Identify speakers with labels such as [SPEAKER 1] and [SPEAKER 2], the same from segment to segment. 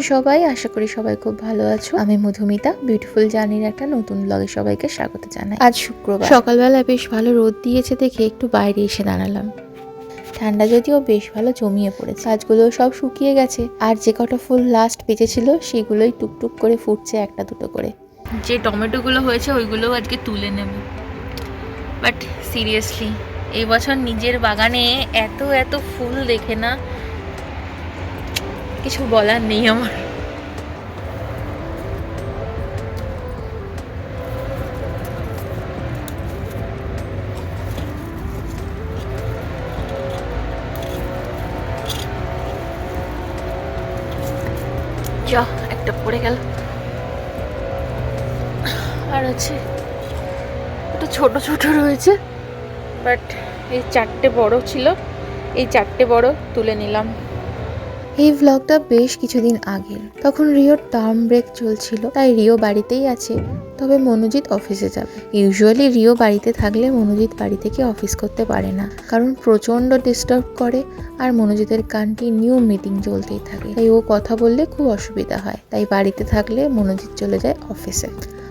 [SPEAKER 1] আছো সবাই? আশা করি সবাই খুব ভালো আছো। আমি মধুমিতা বিউটিফুল জার্নির একটা নতুন ব্লগে সবাইকে স্বাগত জানাই। আজ শুক্রবার। সকালবেলা বেশ ভালো রোদ দিয়েছে দেখে একটু বাইরে এসে দাঁড়ালাম। ঠান্ডা যদিও বেশ ভালো জমিয়ে পড়েছে। গাছগুলো সব শুকিয়ে গেছে। আর যে কটা ফুল লাস্ট বেঁচেছিল সেগুলোই টুকটুক করে ফুটছে একটা দুটো করে।
[SPEAKER 2] যে টমেটোগুলো হয়েছে ওইগুলোও আজকে তুলে নেব। বাট সিরিয়াসলি এই বছর নিজের বাগানে এত এত ফুল দেখে না কিছু বলার নেই আমার। যা, একটা পড়ে গেল। আর আছে। একটু ছোট ছোট রয়েছে, বাট এই চারটে বড় ছিল। এই চারটে বড় তুলে নিলাম।
[SPEAKER 1] এই ভ্লগটা বেশ কিছুদিন আগের। তখন রিওর টার্ম ব্রেক চলছিল, তাই রিও বাড়িতেই আছে, তবে মনোজিৎ অফিসে যাবে। ইউজুয়ালি রিও বাড়িতে থাকলে মনোজিৎ বাড়ি থেকে অফিস করতে পারে না, কারণ প্রচণ্ড ডিস্টার্ব করে আর মনোজিতের কন্টিনিউ মিটিং চলতেই থাকে। তাই ও কথা বললে খুব অসুবিধা হয়, তাই বাড়িতে থাকলে মনোজিৎ চলে যায় অফিসে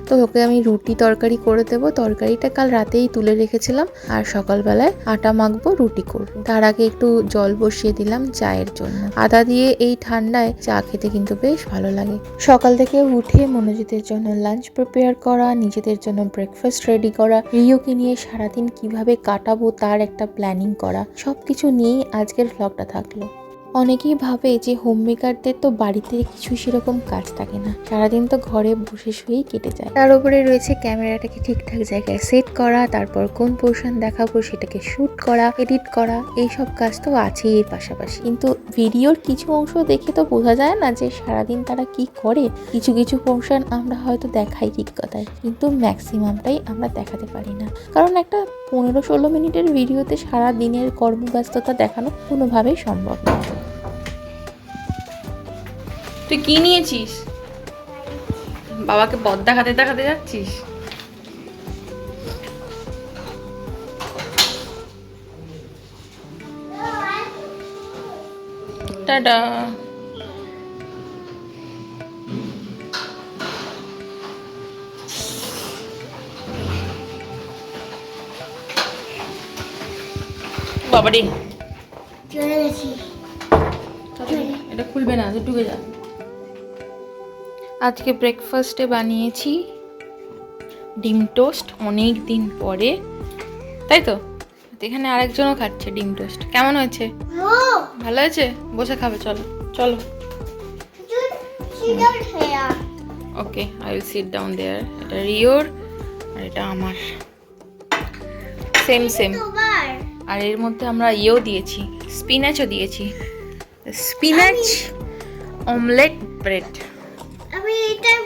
[SPEAKER 1] তো ওকে আমি রুটি তরকারি করে দেবো। তরকারিটা কাল রাতেই তুলে রেখেছিলাম আর সকালবেলায় আটা মাখবো, রুটি করব। তার আগে একটু জল বসিয়ে দিলাম চায়ের জন্য। আদা দিয়ে এই ঠান্ডায় চা খেতে কিন্তু বেশ ভালো লাগে। সকাল থেকে উঠে মনোজিতের জন্য লাঞ্চ প্রিপেয়ার করা, নিজেদের জন্য ব্রেকফাস্ট রেডি করা, রিওকে নিয়ে সারাদিন কীভাবে কাটাবো তার একটা প্ল্যানিং করা, সবকিছু নিয়েই আজকের ভ্লগটা থাকল। অনেকেই ভাবে যে হোম মেকারদের তো বাড়িতে কিছু সেরকম কাজ থাকে না। সারাদিন তো ঘরে বসে শুয়েই কেটে যায়। তার উপরে রয়েছে ক্যামেরাটাকে ঠিকঠাক জায়গায় সেট করা তারপর কোন পোর্শন দেখাবো সেটাকে শুট করা এডিট করা এইসব কাজ তো আছেই এর পাশাপাশি। কিন্তু ভিডিওর কিছু অংশ দেখে তো বোঝা যায় না যে সারাদিন তারা কি করে। কিছু কিছু পোর্শন আমরা হয়তো দেখাই ঠিক কথায় কিন্তু ম্যাক্সিমামটাই আমরা দেখাতে পারি না। কারণ একটা পনেরো ষোলো মিনিটের ভিডিওতে সারা দিনের কর্মব্যস্ততা দেখানো কোনোভাবেই সম্ভব না।
[SPEAKER 2] তুই কি নিয়েছিস? বাবাকে পথ দেখাতে দেখাতে যাচ্ছিস? টাটা। বাবারে
[SPEAKER 3] চলে গেছি
[SPEAKER 2] এটা খুলবে না ডুবে যা। আজকে ব্রেকফাস্টে বানিয়েছি ডিম টোস্ট অনেক দিন পরে। তাই তো? এখানে আরেকজনও খাচ্ছে ডিম টোস্ট কেমন হয়েছে? ভালো হয়েছে? বসে খাবে চলো চলো। Okay I will sit down there এটা রিওর আর এটা আমার। সেম সেম আর এর মধ্যে আমরা ইয়েও দিয়েছি স্পিনাচও দিয়েছি। স্পিনাচ অমলেট ব্রেড
[SPEAKER 3] আমি এটাই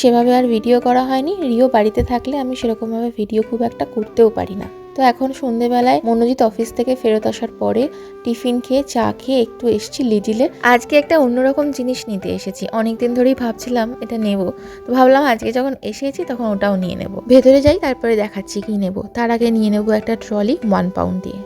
[SPEAKER 1] সেভাবে আর ভিডিও করা হয়নি। রিও বাড়িতে থাকলে আমি সেরকমভাবে ভিডিও খুব একটা করতেও পারি না। তো এখন সন্ধেবেলায় মনোজিৎ অফিস থেকে ফেরত আসার পরে টিফিন খেয়ে, চা খেয়ে একটু এসেছি লিডিলে। আজকে একটা অন্যরকম জিনিস নিতে এসেছি। অনেকদিন ধরেই ভাবছিলাম এটা নেব। তো ভাবলাম আজকে যখন এসেছি তখন ওটাও নিয়ে নেব। ভেতরে যাই, তারপরে দেখাচ্ছি কি নেব। তার আগে নিয়ে নেব একটা ট্রলি ওয়ান পাউন্ড দিয়ে।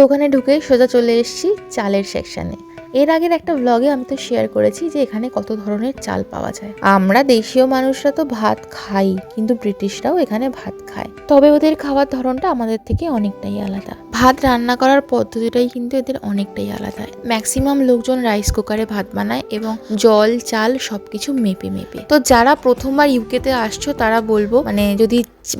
[SPEAKER 1] দোকানে ঢুকে সোজা চলে এসেছি চালের সেকশনে এর আগের একটা ব্লগে আমি তো শেয়ার করেছি যে এখানে কত ধরনের চাল পাওয়া যায়। আমরা দেশীয় মানুষরা তো ভাত খাই, কিন্তু ব্রিটিশরাও এখানে ভাত খায়। তবে ওদের খাওয়ার ধরনটা আমাদের থেকে অনেকটাই আলাদা। ভাত রান্না করার পদ্ধতিটাই কিন্তু এদের অনেকটাই আলাদা। ম্যাক্সিমাম লোকজন রাইস কুকারে ভাত বানায় এবং জল, চাল সবকিছু মেপে মেপে। তো যারা প্রথমবার ইউকেতে আসছো, তারা বলব মানে যদি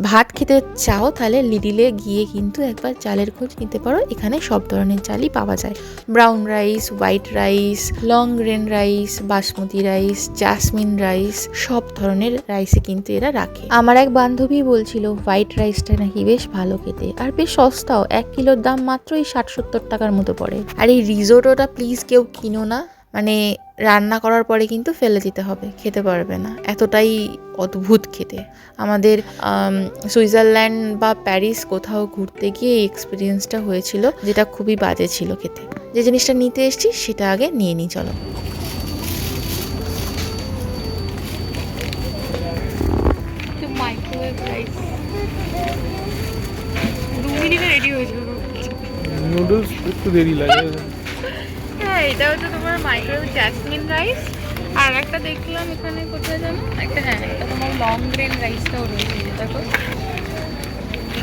[SPEAKER 1] ভাত খেতে চাও, তাহলে লিডিলে গিয়ে কিন্তু একবার চালের খোঁজ নিতে পারো। এখানে সব ধরনের চালই পাওয়া যায়। Brown rice white rice long grain rice basmati rice jasmine rice সব ধরনের রাইসে কিন্তু এরা রাখে। আমার এক বান্ধবী বলছিল হোয়াইট রাইসটা নাকি বেশ ভালো খেতে, আর বেশ সস্তাও, এক কিলোর দাম মাত্রই ষাট সত্তর টাকার মতো পড়ে। আর এই রিজোটোটা প্লিজ কেউ কিনো না। মানে রান্না করার পরে কিন্তু ফেলে দিতে হবে খেতে পারবে না। এতটাই অদ্ভুত খেতে। আমাদের সুইজারল্যান্ড বা প্যারিস কোথাও ঘুরতে গিয়ে এই এক্সপিরিয়েন্সটা হয়েছিল যেটা খুবই বাজে ছিল খেতে। যে জিনিসটা নিতে এসেছি সেটা আগে নিয়ে নিই চলো।
[SPEAKER 4] নুডলস একটু দেরি লাগে।
[SPEAKER 2] হ্যাঁ এটা হচ্ছে তোমার মাইক্রোওয়েভ জ্যাসমিন রাইস আর একটা দেখলাম এখানে কোথায় জানো? একটা হ্যাঁ একটা তোমার লং গ্রেন রাইসটাও রয়েছে যেটা তো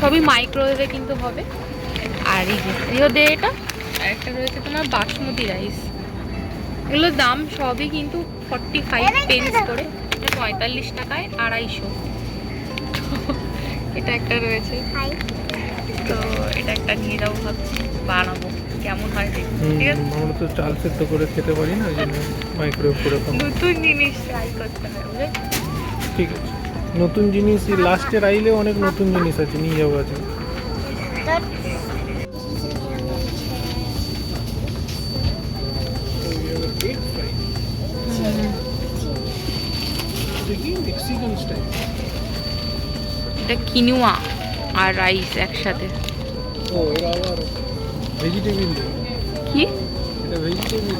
[SPEAKER 2] সবই মাইক্রোওয়েভে কিন্তু হবে। আর এই যে দে এটা। আর একটা রয়েছে তোমার বাসমতি রাইস এগুলোর দাম সবই কিন্তু ফর্টি ফাইভ পেন্স করে। এটা পঁয়তাল্লিশ টাকায় আড়াইশো। এটা একটা রয়েছে। তো এটা একটা নিয়ে যাব ভাবছি বানাবো। কেমন হয় ঠিক আছে?
[SPEAKER 4] আমরা তো চাল সেদ্ধ করে খেতে পারি না ওই জন্য মাইক্রোওয়েভ করে
[SPEAKER 2] নতুন জিনিস ট্রাই করতে হবে
[SPEAKER 4] ঠিক আছে। নতুন জিনিস লাস্টের আইলে অনেক নতুন জিনিস আছে নিয়ে যাব আছে
[SPEAKER 2] এটা কিনুয়া আর রাইস একসাথে।
[SPEAKER 4] ও এরা আবার ভেজিটেবিল
[SPEAKER 2] কি?
[SPEAKER 4] এটা ভেজিটেবিল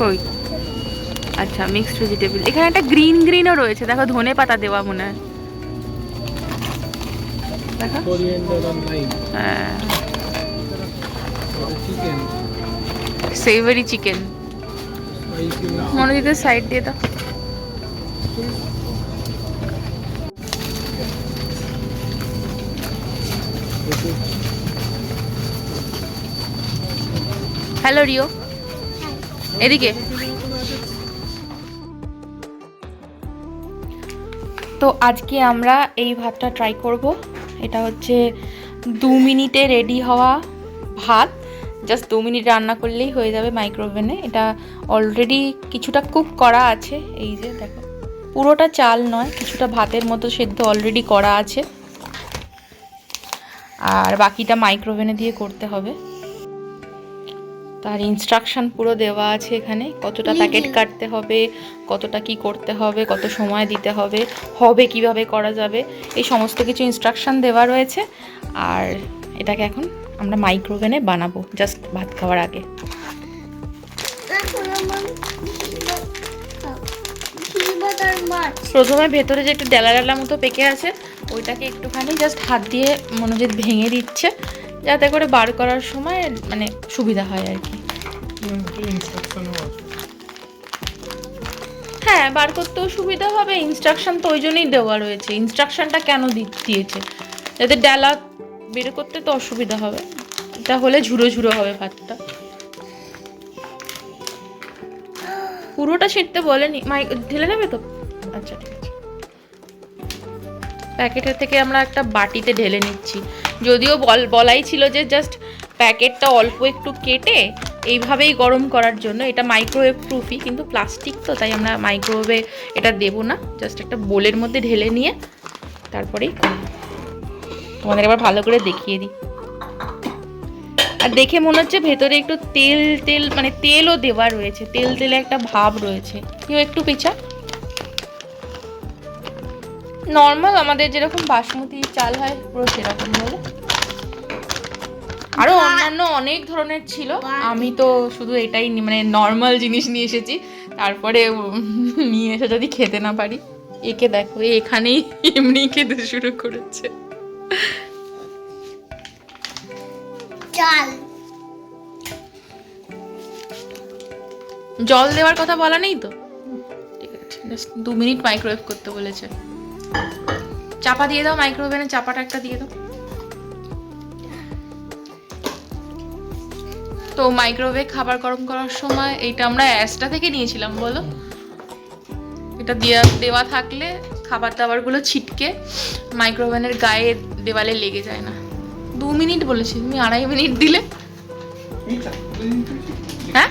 [SPEAKER 2] কই? আচ্ছা মিক্সড ভেজিটেবল এখানে একটা গ্রিন গ্রিনও রয়েছে। দেখো ধনে পাতা দেওয়া মনে হয়। দেখো। হ্যাঁ। সেভারি চিকেন মনোজিতের সাইড দিয়ে দাও। হ্যালো রিও এদিকে। তো আজকে আমরা এই ভাতটা ট্রাই করব। এটা হচ্ছে দু মিনিটে রেডি হওয়া ভাত। জাস্ট দু মিনিট রান্না করলেই হয়ে যাবে মাইক্রোওভেনে এটা অলরেডি কিছুটা কুক করা আছে। এই যে, দেখো। পুরোটা চাল নয়, কিছুটা ভাতের মতো সেদ্ধ অলরেডি করা আছে। আর বাকিটা মাইক্রোওভেনে দিয়ে করতে হবে। তার ইনস্ট্রাকশন পুরো দেওয়া আছে এখানে কতটা প্যাকেট কাটতে হবে কতটা কি করতে হবে কত সময় দিতে হবে হবে কীভাবে করা যাবে এই সমস্ত কিছু ইনস্ট্রাকশন দেওয়া রয়েছে। আর এটাকে এখন আমরা মাইক্রোওভেনে বানাবো জাস্ট ভাত খাওয়ার আগে। প্রথমে ভেতরে যে একটু ডেলা ডেলা মতো পেকে আছে ওইটাকে একটুখানি জাস্ট হাত দিয়ে মনোজিৎ ভেঙে দিচ্ছে। যাতে করে বার করার সময় মানে সুবিধা হয় আর কি। হ্যাঁ বার করতেও সুবিধা হবে ইনস্ট্রাকশন তো ওই জন্যই দেওয়া রয়েছে। ইনস্ট্রাকশনটা কেন দিয়েছে? যাতে ডালা বের করতে তো অসুবিধা হবে। এটা হলে ঝুড়ো ঝুড়ো হবে ভাতটা। পুরোটা ছিঁড়তে বলেনি। মাই ঢেলে নেবে তো? আচ্ছা ঠিক আছে। প্যাকেটের থেকে আমরা একটা বাটিতে ঢেলে নিচ্ছি। যদিও বল, বলাই ছিল যে জাস্ট প্যাকেটটা অল্প একটু কেটে এইভাবেই গরম করার জন্য। এটা মাইক্রোওয়েভ প্রুফই কিন্তু প্লাস্টিক তো, তাই আমরা মাইক্রোওয়েভে এটা দেবো না। জাস্ট একটা বোলের মধ্যে ঢেলে নিয়ে তারপরেই তোমাদের এবার ভালো করে দেখিয়ে দিই। আর দেখে মনে হচ্ছে ভেতরে একটু তেল তেল মানে তেলও দেওয়া রয়েছে। তেল, তেলে একটা ভাব রয়েছে। কেউ একটু পিছা নর্মাল আমাদের যেরকম বাসমতি চাল হয় পুরো সেরকম বলে। আরও অন্যান্য অনেক ধরনের ছিল। আমি তো শুধু এটাই মানে নর্মাল জিনিস নিয়ে এসেছি। তারপরে নিয়ে এসে যদি খেতে না পারি একে দেখো এখানেই এমনি খেতে শুরু করেছে।
[SPEAKER 3] চাল।
[SPEAKER 2] জল দেওয়ার কথা বলা নেই তো? ঠিক আছে জাস্ট দু মিনিট মাইক্রোওয়েভ করতে বলেছে। চাপা দিয়ে দাও মাইক্রোওভেনে চাপাটা একটা দিয়ে দাও। তো মাইক্রোওয়েভে খাবার গরম করার সময় এইটা আমরা অ্যাসটা থেকে নিয়েছিলাম, বলো? এটা দেওয়া দেওয়া থাকলে খাবার দাবারগুলো ছিটকে মাইক্রোওভেনের গায়ে দেওয়ালে লেগে যায় না। দু মিনিট বলেছি, তুমি আড়াই মিনিট দিলে। হ্যাঁ?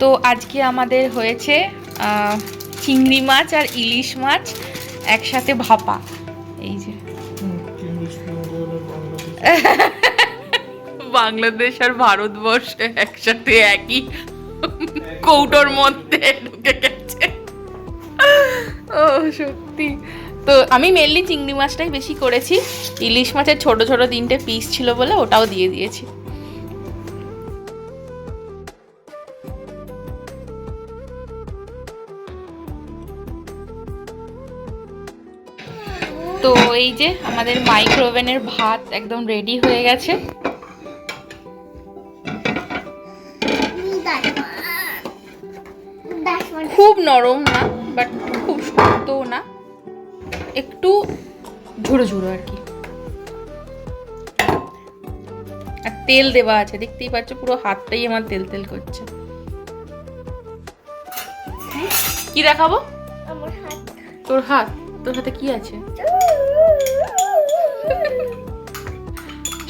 [SPEAKER 2] তো আজকে আমাদের হয়েছে চিংড়ি মাছ আর ইলিশ মাছ একসাথে ভাপা। এই যে। বাংলাদেশ আর ভারতবর্ষ একসাথে একই। কৌটোর মধ্যে ঢুকে গেছে। ও, সত্যি। তো আমি মেনলি চিংড়ি মাছটাই বেশি করেছি। ইলিশ মাছের ছোট ছোট তিনটে পিস ছিল বলে ওটাও দিয়ে দিয়েছি। তো এই যে আমাদের মাইক্রোওভেনের ভাত একদম রেডি হয়ে গেছে। খুব নরম না বাট খুব শক্তও না। একটু ঝুড়ো ঝুড়ো আর কি। আর তেল দেওয়া আছে দেখতেই পাচ্ছ পুরো হাতটাই আমার তেল তেল করছে। কি দেখাবো? তোর হাত? তোর হাতে কি আছে?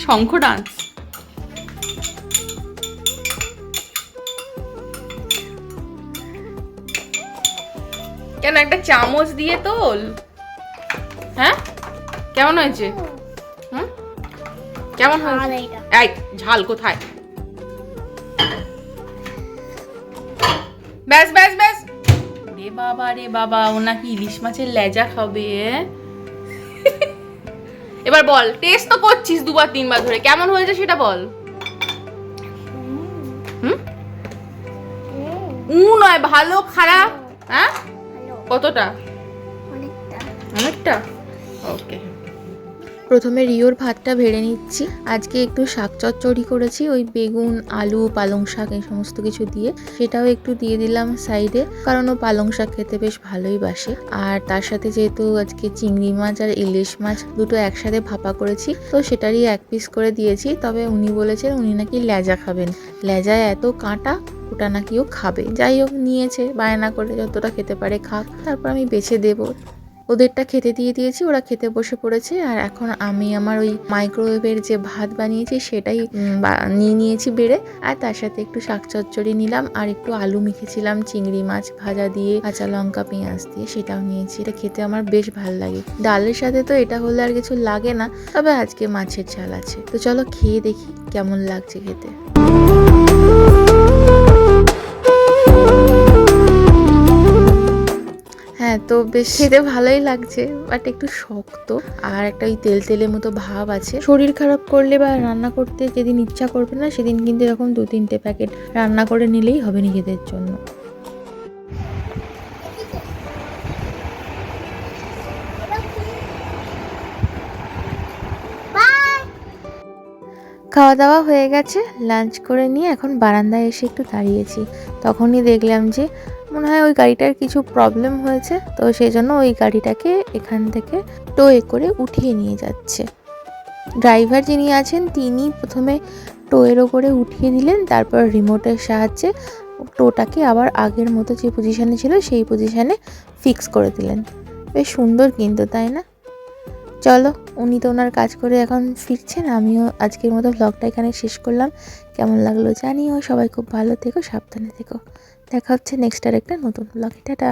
[SPEAKER 2] শঙ্খ ডান্স কেন একটা চামচ দিয়ে তোল? হ্যাঁ? কেমন হয়েছে? হুম? কেমন হয়েছে? এই ঝাল কোথায়? ব্যাস ব্যাস ব্যাস। রে বাবা রে বাবা ও নাকি ইলিশ মাছের লেজা খাবে এবার বল টেস্ট তো করছিস দুবার তিনবার ধরে কেমন হয়েছে সেটা বল। হুম? উ নয় ভালো খারাপ হ্যাঁ? কতটা?
[SPEAKER 3] অনেকটা।
[SPEAKER 2] অনেকটা? ওকে।
[SPEAKER 1] প্রথমে রিওর ভাতটা ভেড়ে নিচ্ছি। আজকে একটু শাক চচ্চড়ি করেছি, ওই বেগুন, আলু, পালং শাক এই সমস্ত কিছু দিয়ে। সেটাও একটু দিয়ে দিলাম সাইডে, কারণ ও পালং শাক খেতে বেশ ভালোই বাসে। আর তার সাথে যেহেতু আজকে চিংড়ি মাছ আর ইলিশ মাছ দুটো একসাথে ভাপা করেছি, তো সেটারই এক পিস করে দিয়েছি। তবে উনি বলেছেন উনি নাকি লেজা খাবেন। লেজায় এত কাঁটা, ওটা নাকি ও খাবে। যাই হোক, নিয়েছে, বায়না করে যতটা খেতে পারে খাক। তারপর আমি বেছে দেবো। ওদেরটা খেতে দিয়ে দিয়েছি, ওরা খেতে বসে পড়েছে। আর এখন আমি আমার ওই মাইক্রোওয়েভের যে ভাত বানিয়েছি, সেটাই নিয়ে নিয়েছি বেড়ে। আর তার সাথে একটু শাক চচ্চড়ি নিলাম, আর একটু আলু মেখেছিলাম, চিংড়ি মাছ ভাজা দিয়ে, কাঁচা লঙ্কা, পেঁয়াজ দিয়ে, সেটাও নিয়েছি। এটা খেতে আমার বেশ ভালো লাগে। ডালের সাথে তো এটা হলে আর কিছু লাগে না, তবে আজকে মাছের ঝাল আছে। তো চলো খেয়ে দেখি কেমন লাগছে খেতে। হ্যাঁ তো বেশ। খেতে ভালোই লাগছে বাট একটু শক্ত। আর একটা ওই তেল তেলের মতো ভাব আছে। শরীর খারাপ করলে বা রান্না করতে যেদিন ইচ্ছা করবে না, সেদিন কিন্তু এরকম দু তিনটে প্যাকেট রান্না করে নিলেই হবে নিজেদের জন্য। খাওয়া দাওয়া হয়ে গেছে লাঞ্চ করে নিয়ে এখন বারান্দায় এসে একটু দাঁড়িয়েছি। তখনই দেখলাম যে মনে হয় ওই গাড়িটার কিছু প্রবলেম হয়েছে, তো সেই জন্য ওই গাড়িটাকে এখান থেকে টোয়ে করে উঠিয়ে নিয়ে যাচ্ছে। ড্রাইভার যিনি আছেন, তিনি প্রথমে টোয়ের ওপরে উঠিয়ে দিলেন, তারপর রিমোটের সাহায্যে টোটাকে আবার আগের মতো যে পজিশানে ছিল, সেই পজিশানে ফিক্স করে দিলেন। বেশ সুন্দর কিন্তু, তাই না? চলো, উনি তো ওনার কাজ করে এখন ফিরছেন, আমিও আজকের মতো ভ্লগটা এখানে শেষ করলাম। কেমন লাগল জানিও, সবাই খুব ভালো থেকো, সাবধানে থেকো। দেখা হচ্ছে নেক্সট আর একটা নতুন ব্লগ টাটা।